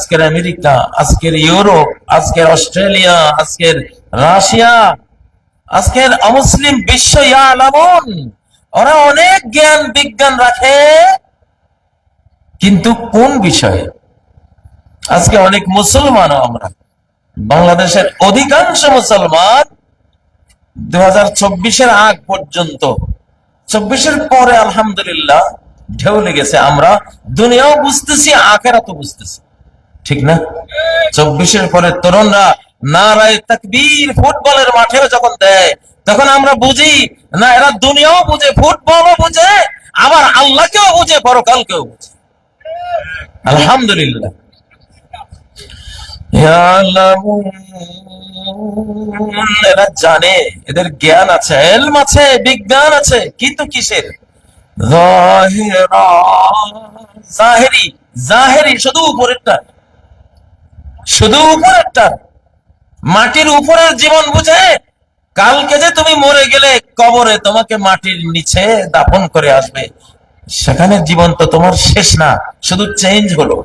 আজকের আমেরিকা, আজকের ইউরোপ, আজকের অস্ট্রেলিয়া, আজকের রাশিয়া, আজকের অমুসলিম বিশ্ব ইয়ালামুন ওরা অনেক জ্ঞান, বিজ্ঞান রাখে, কিন্তু কোন বিষয়ে? আজকে অনেক মুসলমানও আমরা। বাংলাদেশের অধিকাংশ মুসলমান দু হাজার আগ পর্যন্ত, চব্বিশের পরে আলহামদুলিল্লাহ, ঢেউ লেগেছে। আমরা দুনিয়াও বুঝতেছি আখেরা তো বুঝতেছি। ঠিক না? চব্বিশের পরে তরুণরা নারায় তাকবীর ফুটবলের মাঠেও যখন দেয়, তখন আমরা বুঝি, না, এরা দুনিয়াও বুঝে, ফুটবলও বুঝে, আবার আল্লাহকেও বুঝে, পরকালকেও বুঝে। আলহামদুলিল্লাহ। জানে, এদের জ্ঞান আছে, এলম আছে, বিজ্ঞান আছে, কিন্তু কিসের? জাহেরি জাহেরি শুধু উপরেরটা। শুধু উপরেরটা। মাটির উপরের জীবন বুঝে কালকে যে তুমি মরে গেলে কবরে তোমাকে মাটির নিচে দাফন করে আসবে। সেখানে জীবন তো তোমার শেষ না, শুধু চেঞ্জ হলো।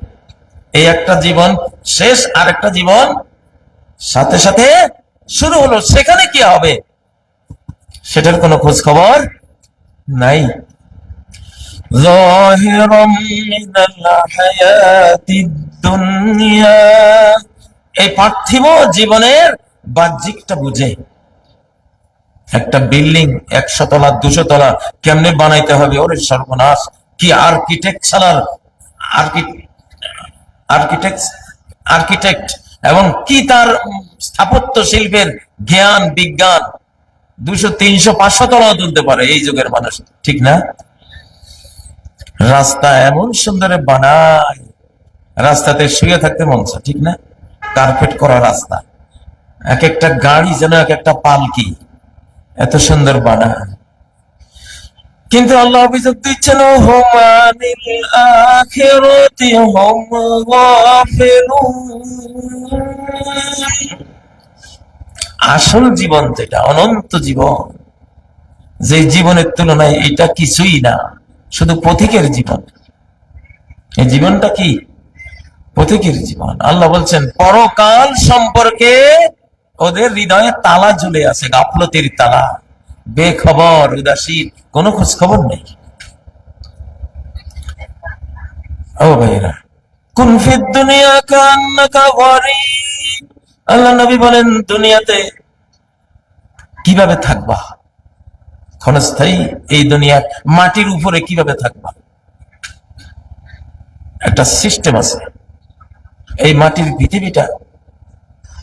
এই একটা জীবন শেষ, আর একটা জীবন সাথে সাথে শুরু হলো। সেখানে কি হবে? সেটার কোনো খোঁজ খবর নাই। ظاهرا من الحياة الدنيا এই পার্থিব জীবনের বাহ্যিকটা বুঝে একটা বিল্ডিং একশো তলা দুশো তলা কেমনে বানাইতে হবে ওরে সর্বনাশ কি আর্কিটেকচারাল আর্কিটেক্ট আর্কিটেক্ট এবং কি তার স্থাপত্য শিল্পের জ্ঞান বিজ্ঞান দুশো তিনশো পাঁচশো তলাও তুলতে পারে এই যুগের মানুষ ঠিক না রাস্তা এমন সুন্দরে বানায়, রাস্তাতে শুয়ে থাকতে মন ঠিক না? কার্পেট করা রাস্তা। এক একটা গাড়ি যেন এক একটা পালকি, এত সুন্দর বানায়। কিন্তু আল্লাহ অভিযোগ দিচ্ছেন। আসল জীবন যেটা, অনন্ত জীবন, যে জীবনের তুলনায় এটা কিছুই না। শুধু পথিকের জীবন। এই জীবনটা কি? পথিকের জীবন। আল্লাহ বলছেন, পরকাল সম্পর্কে ওদের হৃদয়ে তালা ঝুলে আছে, গাফলতির তালা। বেখবর, উদাসীন, কোনো খোঁজ খবর নেই আল্লাহ নবী বলেন, দুনিয়াতে কীভাবে থাকবা? ক্ষণস্থায়ী এই দুনিয়ার মাটির উপরে কীভাবে থাকবা? একটা সিস্টেম আছে। এই মাটির পৃথিবীটা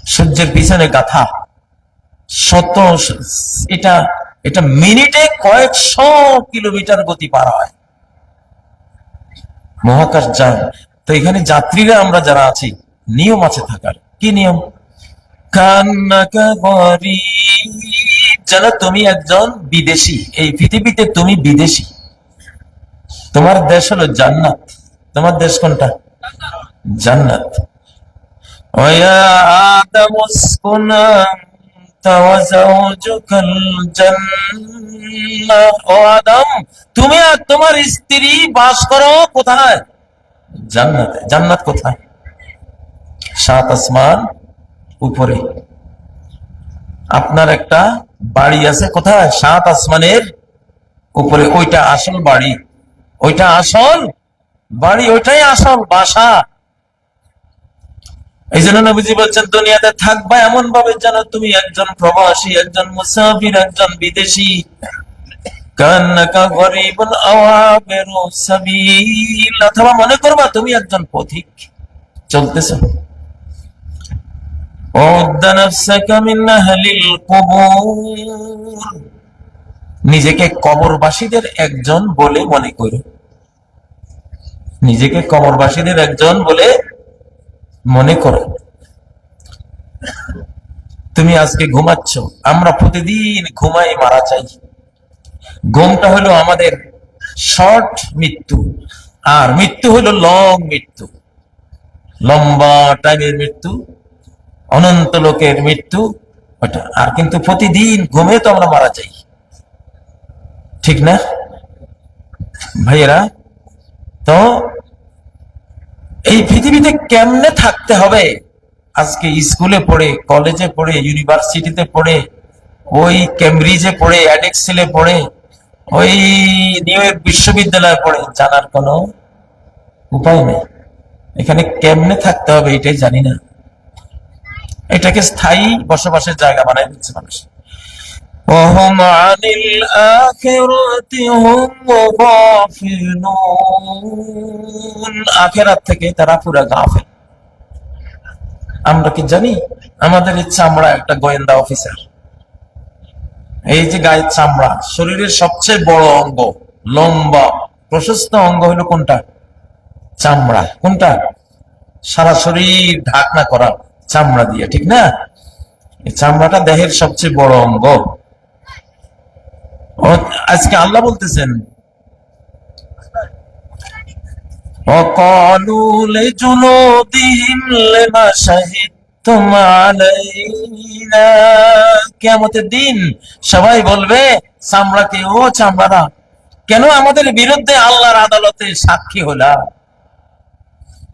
সূর্যের পিছনে গাথা। শত এটা এটা মিনিটে কয়েকশো কিলোমিটার গতি পার হয়। মহাকাশ যান। তো এখানে যাত্রীরা আমরা যারা আছি, নিয়ম আছে থাকার। কি নিয়ম? কান্নাকা গরিব। যেন তুমি একজন বিদেশি। এই পৃথিবীতে তুমি বিদেশি। তোমার দেশ হলো জান্নাত। তোমার দেশ কোনটা? জান্নাত। তুমি আর তোমার স্ত্রী বাস করো কোথায়? জান্নাতে। জান্নাত কোথায়? সাত আসমান উপরে। আপনার একটা বাড়ি আছে কোথায়? সাত আসমানের উপরে। ওইটা আসল বাড়ি। ওইটা আসল বাড়ি, ওইটাই আসল বাসা। এই জন্য নবীজি বলছেন, দুনিয়াতে থাকবা এমন ভাবে যেন তুমি একজন প্রবাসী, একজন মুসাফির, একজন বিদেশি। অথবা মনে করবা তুমি একজন পথিক। চলতেছো। অদ্দা নাফসাকা মিন আহলিল কবর। নিজেকে কবরবাসীদের একজন বলে মনে করো। নিজেকে কবরবাসীদের একজন বলে মনে করো। তুমি আজকে ঘুমাচ্ছ, আমরা প্রতিদিন ঘুমাই মারা চাই। ঘুমটা হলো আমাদের শর্ট মৃত্যু, আর মৃত্যু হলো লং মৃত্যু। লম্বা টাইমের মৃত্যু অনন্ত লোকের মৃত্যু ওটা আর কিন্তু প্রতিদিন ঘুমে তো আমরা মারা যাই। ঠিক না? ভাইয়েরা, তো এই পৃথিবীতে কেমনে থাকতে হবে? আজকে স্কুলে পড়ে, কলেজে পড়ে, ইউনিভার্সিটিতে পড়ে, ওই কেমব্রিজে পড়ে, অ্যাডেক্সেলে পড়ে, ওই নিউ ইয়র্ক বিশ্ববিদ্যালয়ে পড়ে, জানার কোনো উপায় নেই। এখানে কেমনে থাকতে হবে এটাই জানি না। এটাকে স্থায়ী বসবাসের জায়গা বানাই দিচ্ছে মানুষ وهم عن الآخرة هم غافلون আখেরাত থেকে তারা পুরা গাফেল আমরা কি জানি আমাদের এই চামড়া একটা গোয়েন্দা অফিসার এই যে গায়ের চামড়া শরীরের সবচেয়ে বড় অঙ্গ লম্বা প্রশস্ত অঙ্গ হলো কোনটা চামড়া কোনটা সারা শরীর ঢাকনা করা চামড়া দিয়ে ঠিক না এই চামড়াটা দেহের সবচেয়ে বড় অঙ্গ ও- আজকে আল্লাহ বলতেছেন وقالوا لجنودهم لما شهدتم علينا কিয়ামতের দিন সবাই বলবে চামড়াকে ও চামড়ারা কেন আমাদের বিরুদ্ধে আল্লাহর আদালতে সাক্ষী হলা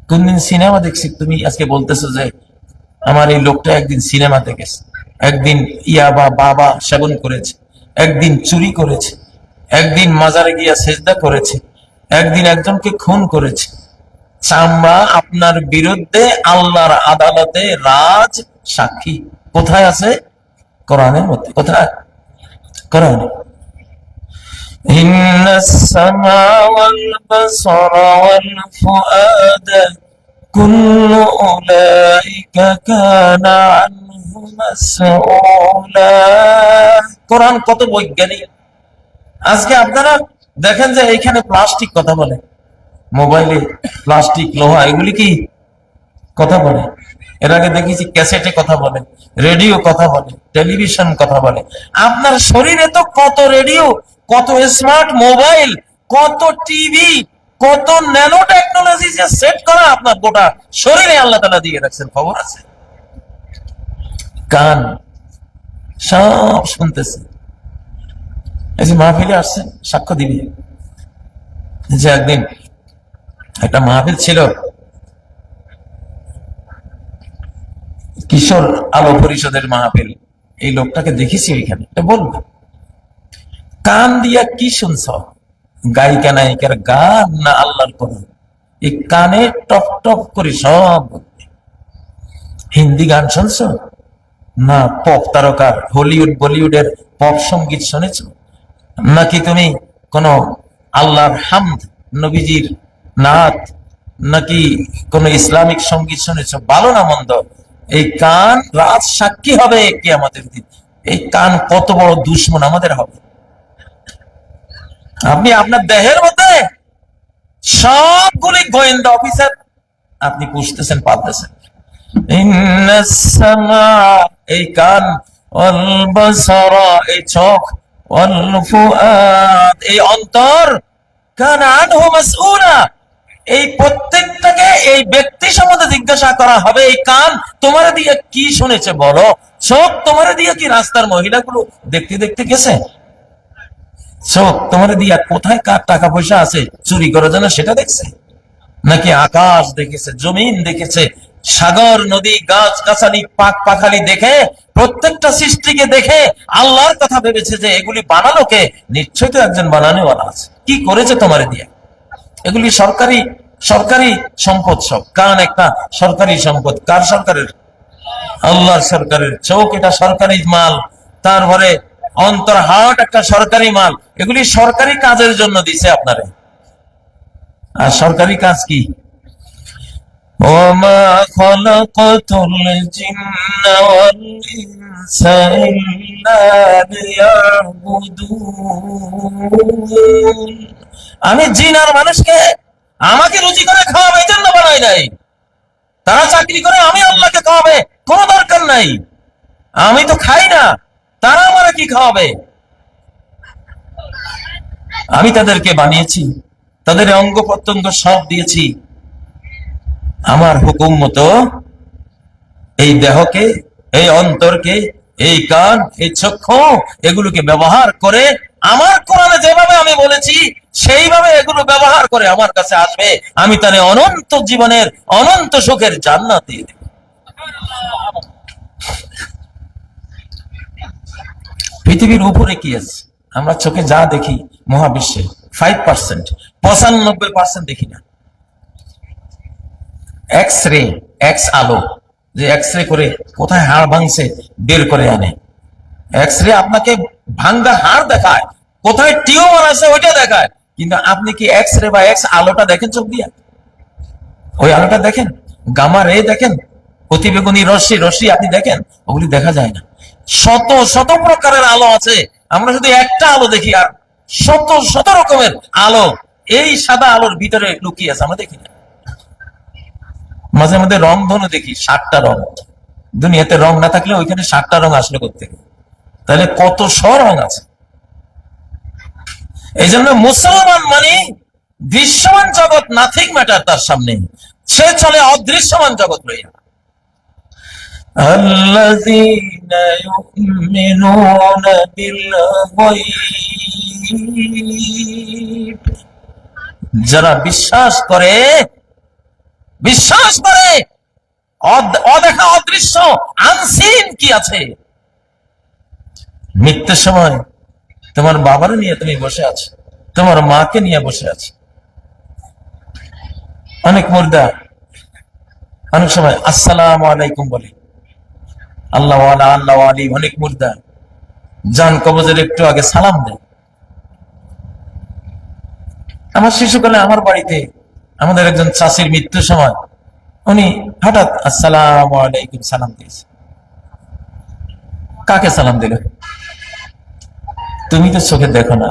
কোনদিন সিনেমা দেখছি তুমি আজকে বলতেছো যে আমার এই লোকটা একদিন সিনেমাতে গেছে একদিন ইয়াবা বাবা সেবন করেছে একদিন চুরি করেছে একদিন মাজারে গিয়া সেজদা করেছে একদিন একজনকে খুন করেছে চামড়া আপনার বিরুদ্ধে আল্লাহর আদালতে রাজ সাক্ষী কোথায় আছে কোরআনের মধ্যে কোথায় কোরআনে إن السمع والبصر والفؤاد كل أولئك كان عنه مسؤولا কোরআন কত বৈজ্ঞানিক আজকে আপনারা দেখেন যে এইখানে প্লাস্টিক কথা বলে মোবাইলে প্লাস্টিক লোহা এগুলি কি কথা বলে এর আগে দেখেছি ক্যাসেটে কথা বলে রেডিও কথা বলে টেলিভিশন কথা বলে আপনার শরীরে তো কত রেডিও কত স্মার্ট মোবাইল কত টিভি কত ন্যানো টেকনোলজি যে সেট করা আপনার গোটা শরীরে আল্লাহ তালা দিয়ে রাখছেন, খবর আছে? কান, সব শুনতেছে। এই যে মাহফিলে আসছেন, সাক্ষ্য দিবি। যে একদিন একটা মাহফিল ছিল। কিশোর আলো পরিষদের মাহফিল। এই লোকটাকে দেখেছি ওইখানে বলবে। কান দিয়া কি শুনছ? গায়িকা নায়িকার গান না আল্লাহর কোরআন এই কানে টপ টপ করে সব হিন্দি গান শুনছ? না, পপ তারকার, হলিউড, বলিউডের পপ সংগীত শুনেছ? নাকি তুমি কোন আল্লাহর হামদ, নবীজির নাথ নাকি কোন ইসলামিক সংগীত শুনেছ? ভালো না মন্দ? এই কান রাত সাক্ষী হবে কি আমাদের দিন? এই কান কত বড় দুশ্মন আমাদের হবে? আপনি আপনার দেহের মধ্যে সবগুলি গোয়েন্দা অফিসার আপনি পুষতেছেন পালতেছেন। এই কান এই চোখ এই অন্তর এই প্রত্যেকটাকে এই ব্যক্তি সম্বন্ধে জিজ্ঞাসা করা হবে, এই কান তোমার দিয়ে কি শুনেছে বলো? চোখ তোমার দিয়ে কি রাস্তার মহিলাগুলো দেখতে দেখতে গেছে? চোখ তোমার দিয়া কোথায় কার টাকা পয়সা আছে, চুরি করার জন্য সেটা দেখছে? নাকি আকাশ দেখেছে, জমিন দেখেছে, সাগর, নদী, গাছ, গাছালি, পাক পাখালি দেখে, প্রত্যেকটা সৃষ্টিকে দেখে আল্লাহর কথা ভেবেছে যে এগুলি বানালো কে? নিশ্চয় তো একজন বানানোওয়ালা আছে। কি করেছে তোমার দিয়ে? এগুলি সরকারি সরকারি সম্পদ সব। কান একটা সরকারি সম্পদ? কার সরকারের? আল্লাহর সরকারের। চোখ এটা সরকারি মাল। তারপরে অন্তর হাট একটা সরকারি মাল এগুলি সরকারি কাজের জন্য দিছে আপনারে আর সরকারি কাজ কি وما خلقت الجن والإنس إلا ليعبدون আমি জিন আর মানুষকে আমাকে রুজি করে খাওয়াবে এই জন্য বানাই নাই তারা চাকরি করে আমি আল্লাহকে খাওয়াবে কোনো দরকার নাই আমি তো খাই না তারা আমারে কি খাওয়াবে? আমি তাদেরকে বানিয়েছি, তাদের অঙ্গ প্রত্যঙ্গ সব দিয়েছি। আমার হুকুম মতো এই দেহকে, এই অন্তরকে, এই কান, এই চক্ষু এগুলোকে ব্যবহার করে আমার কোরআনে যেভাবে আমি বলেছি, সেইভাবে এগুলো ব্যবহার করে আমার কাছে আসবে। আমি তারে অনন্ত জীবনের, অনন্ত সুখের জান্নাত দিয়ে পৃথিবীর উপরে কি আছে? আমরা চোখে যা দেখি মহাবিশ্বে ফাইভ পার্সেন্ট পঁচানব্বই পার্সেন্ট দেখি না। এক্স রে এক্স আলো যে এক্স রে করে কোথায় হাড় ভাঙছে বের করে আনে। এক্স রে আপনাকে ভাঙ্গা হাড় দেখায়, কোথায় টিউমার আছে ওইটা দেখায়। কিন্তু আপনি কি এক্স রে বা এক্স আলোটা দেখেন চোখ দিয়ে? ওই আলোটা দেখেন? গামা রে দেখেন? অতিবেগুনি রশ্মি রশ্মি আপনি দেখেন? ওগুলি দেখা যায় না। শত শত প্রকারের আলো আছে। আমরা শুধু একটা আলো দেখি আর শত শত রকমের আলো এই সাদা আলোর ভিতরে লুকিয়ে আছে, আমরা দেখি না। মাঝে মাঝে রং ধনু দেখি, সাতটা রং। দুনিয়াতে রং না থাকলে ওইখানে সাতটা রং আসলে করতে তাহলে কত শ রং আছে? এই জন্য মুসলমান মানে দৃশ্যমান জগৎ নাথিং ম্যাটার তার সামনে। সে চলে অদৃশ্যমান জগৎ লইয়া। الذين يؤمنون بالغيب যারা বিশ্বাস করে বিশ্বাস করে অদ- অদেখা অদৃশ্য আনসিন কি আছে মৃত্যুর সময় তোমার বাবার নিয়ে তুমি বসে আছো তোমার মাকে নিয়ে বসে আছো অনেক মুর্দা অনেক সময় আসসালাম আলাইকুম বলে আল্লাহ আল্লাহ আলী অনেক মুর্দা। জান কবজের একটু আগে সালাম দেয় আমার শিশুকালে আমার বাড়িতে আমাদের একজন চাষির মৃত্যুর সময় উনি হঠাৎ আসসালাম আলাইকুম সালাম দিয়েছে। কাকে সালাম দিল? তুমি তো চোখে দেখো না।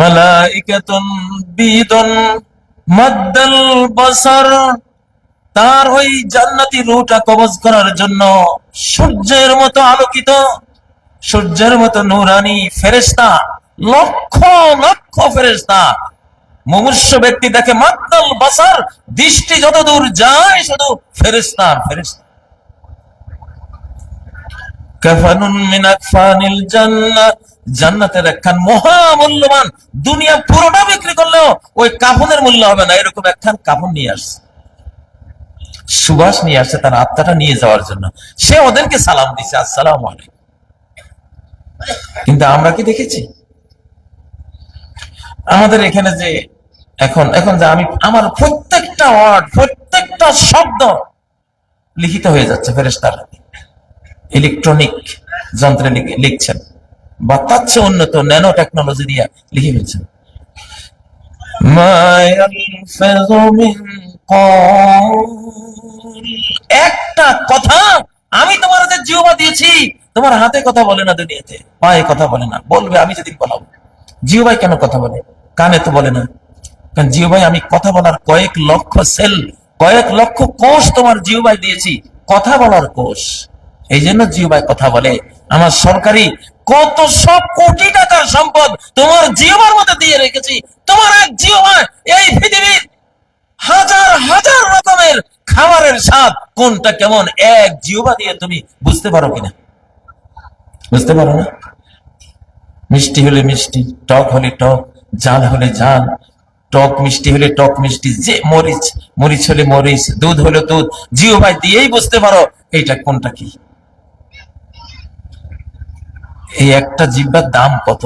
মালাইকাতুন বিদুন মাদ্দাল বাসার তার ওই জান্নাতি রুটা কবজ করার জন্য সূর্যের মতো আলোকিত, সূর্যের মতো নুরানি ফেরেস্তা লক্ষ লক্ষ ফেরেস্তা মুমূর্ষ ব্যক্তি দেখে মাদ্দাল বাসার দৃষ্টি যত দূর যায় শুধু ফেরেস্তা ফেরেস্তা মহামূল্যবান দুনিয়া পুরোটা বিক্রি করলেও ওই কাফনের মূল্য হবে না, এরকম একখান কাফন নিয়ে আসছে। সুবাস নিয়ে আসছে, তার আত্মাটা নিয়ে যাওয়ার জন্য। সে ওদেরকে সালাম দিছে, আসসালাম কিন্তু আমরা কি দেখেছি? আমাদের এখানে যে এখন এখন যে আমি আমার প্রত্যেকটা ওয়ার্ড প্রত্যেকটা শব্দ লিখিত হয়ে যাচ্ছে ফেরেস্তার ইলেকট্রনিক যন্ত্রে লিখ- লিখছেন। বা তার চেয়ে উন্নত ন্যানো টেকনোলজি দিয়ে লিখে ফেলছেন। মা ইয়ালফিযু কওল। একটা কথা আমি তোমার যে জিহ্বা দিয়েছি। তোমার হাতে কথা বলে না দুনিয়াতে। পায়ে কথা বলে না। বলবে, আমি যেদিন বলাবো। জিহ্বাই কেন কথা বলে? কানে তো বলে না। কারণ জিহ্বাই আমি কথা বলার কয়েক লক্ষ সেল, কয়েক লক্ষ কোষ তোমার জিহ্বাই দিয়েছি। কথা বলার কোষ। এই জন্য জিহ্বাই কথা বলে। আমার সরকারি কত সব কোটি টাকার সম্পদ তোমার জিওবার মধ্যে দিয়ে রেখেছি। তোমার এক জিহ্বায় এই পৃথিবীর হাজার হাজার রকমের খাবারের স্বাদ। কোনটা কেমন? এক জিহ্বা দিয়ে তুমি বুঝতে পারো কিনা? বুঝতে পারো না? মিষ্টি হলে মিষ্টি, টক হলে টক ঝাল হলে ঝাল টক মিষ্টি হলে টক মিষ্টি, যে মরিচ মরিচ হলে মরিচ, দুধ হলে দুধ জিও ভাই দিয়েই বুঝতে পারো এইটা কোনটা কি। এই একটা জিব্বার দাম কত?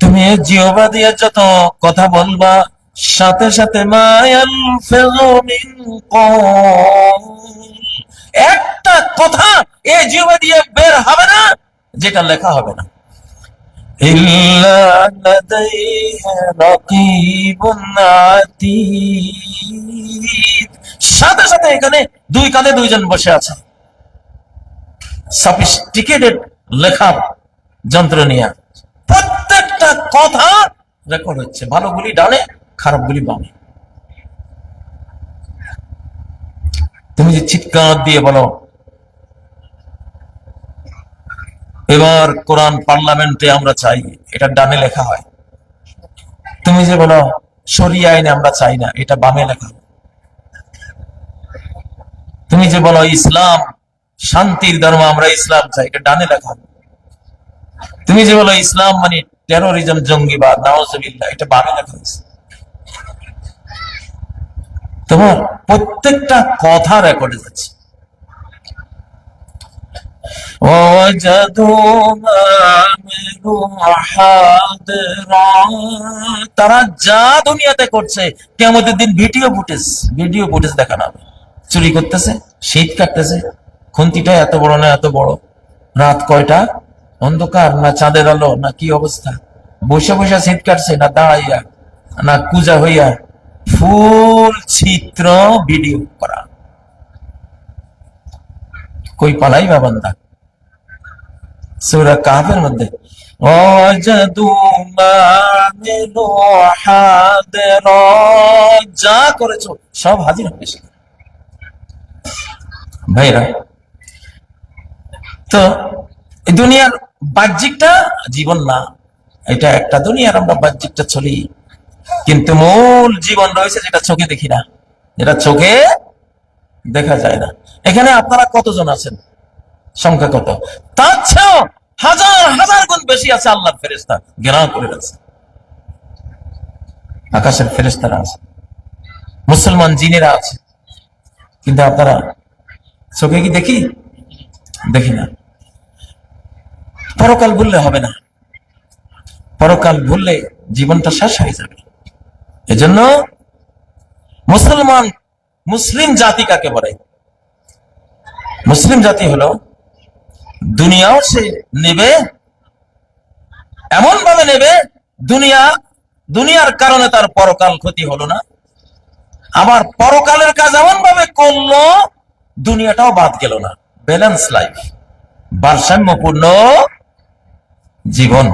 তুমি জিওবা দিয়ে যত কথা বলবা সাথে সাথে মায়াল একটা কথা এ জীবে দিয়ে বের হবে না, যেটা লেখা হবে না। সাথে সাথে এখানে দুই কাঁধে দুইজন বসে আছে। সফিস্টিকেটেড লেখা যন্ত্র নিয়ে। প্রত্যেকটা কথা রেকর্ড হচ্ছে। ভালো গুলি ডালে খারাপগুলি বামে। তুমি যে চিৎকার দিয়ে বলো, এবার কোরআন পার্লামেন্টে আমরা চাই, এটা ডানে লেখা হয়। তুমি যে বলো সরিয়ে আইনে আমরা চাই না, এটা বামে লেখা তুমি যে বলো, ইসলাম, শান্তির ধর্ম আমরা ইসলাম চাই, এটা ডানে লেখা তুমি যে বলো, ইসলাম মানে টেরোরিজম জঙ্গিবাদ নাওজবিল্লাহ এটা বামে লেখা হয়েছে। তোমার প্রত্যেকটা কথা রেকর্ডে যাচ্ছে। তারা যা দুনিয়াতে করছে কেমন দিন ভিডিও ফুটেজ ভিডিও ফুটেজ দেখানো হবে। চুরি করতেছে, শীত কাটতেছে, খুন্তিটা এত বড় না এত বড়? রাত কয়টা? অন্ধকার না চাঁদের আলো, না কি অবস্থা? বসে বসে শীত কাটছে, না দাঁড়াইয়া, না কুজা হইয়া ফুল চিত্র ভিডিও করা। কই পালাই বা বান্দা? সূরা কাহফের মধ্যে যা করেছ, সব হাজির হবে ভাইরা, তো দুনিয়ার বাহ্যিকটা জীবন না, এটা একটা দুনিয়ার আমরা বাহ্যিকটা চলি। কিন্তু মূল জীবন রয়েছে যেটা চোখে দেখি না, যেটা চোখে দেখা যায় না। এখানে আপনারা কতজন আছেন? সংখ্যা কত? তার হাজার হাজার গুণ বেশি আছে আল্লাহর ফেরেস্তা করে রাখছে। আকাশের ফেরেস্তারা আছে। মুসলমান জিনেরা আছে। কিন্তু আপনারা চোখে কি দেখি? দেখি না। পরকাল ভুললে হবে না। পরকাল ভুললে জীবনটা শেষ হয়ে যাবে। এজন্য মুসলমান মুসলিম জাতি কাকে বলে? মুসলিম জাতি হলো দুনিয়াও সে নেবে এমন ভাবে নেবে, দুনিয়া, দুনিয়ার কারণে তার পরকাল ক্ষতি হলো না। আবার পরকালের কাজ এমন ভাবে করল, দুনিয়াটাও বাদ গেল না। ব্যালেন্স লাইফ ভারসাম্যপূর্ণ জীবন।